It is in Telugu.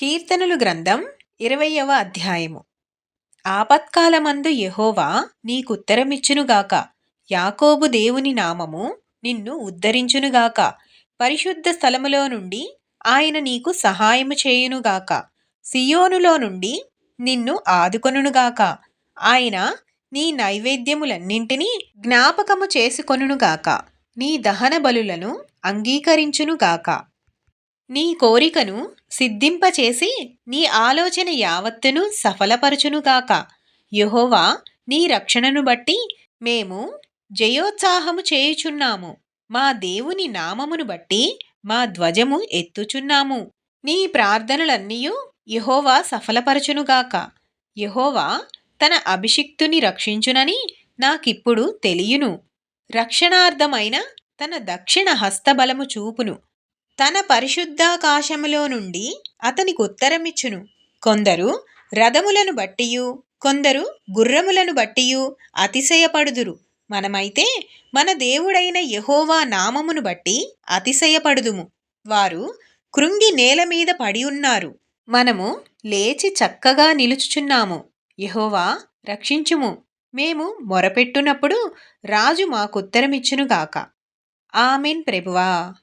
కీర్తనలు గ్రంథం ఇరవయవ అధ్యాయము. ఆపత్కాలమందు యహోవా నీకుత్తరమిచ్చునుగాక. యాకోబు దేవుని నామము నిన్ను ఉద్ధరించునుగాక. పరిశుద్ధ స్థలములో నుండి ఆయన నీకు సహాయము చేయునుగాక. సియోనులో నుండి నిన్ను ఆదుకొనుగాక ఆయన నీ నైవేద్యములన్నింటినీ జ్ఞాపకము చేసుకొనుగాక నీ దహన బలులను అంగీకరించునుగాక. నీ కోరికను సిద్ధింపచేసి నీ ఆలోచన యావత్తును సఫలపరచునుగాక. యహోవా నీ రక్షణను బట్టి మేము జయోత్సాహము చేయుచున్నాము. మా దేవుని నామమును బట్టి మా ధ్వజము ఎత్తుచున్నాము. నీ ప్రార్థనలన్నీయూ యహోవా సఫలపరచునుగాక. యహోవా తన అభిషిక్తుని రక్షించునని నాకిప్పుడు తెలియును. రక్షణార్థమైన తన దక్షిణ హస్తబలము చూపును. తన పరిశుద్ధాకాశములో నుండి అతనికి ఉత్తరమిచ్చును. కొందరు రథములను బట్టియు కొందరు గుర్రములను బట్టియు అతిశయపడుదురు. మనమైతే మన దేవుడైన యహోవా నామమును బట్టి అతిశయపడుదుము. వారు కృంగి నేల మీద పడి ఉన్నారు. మనము లేచి చక్కగా నిలుచుచున్నాము. యహోవా రక్షించుము. మేము మొరపెట్టునప్పుడు రాజు మాకుత్తరమిచ్చునుగాక ఆమెన్ ప్రభువా.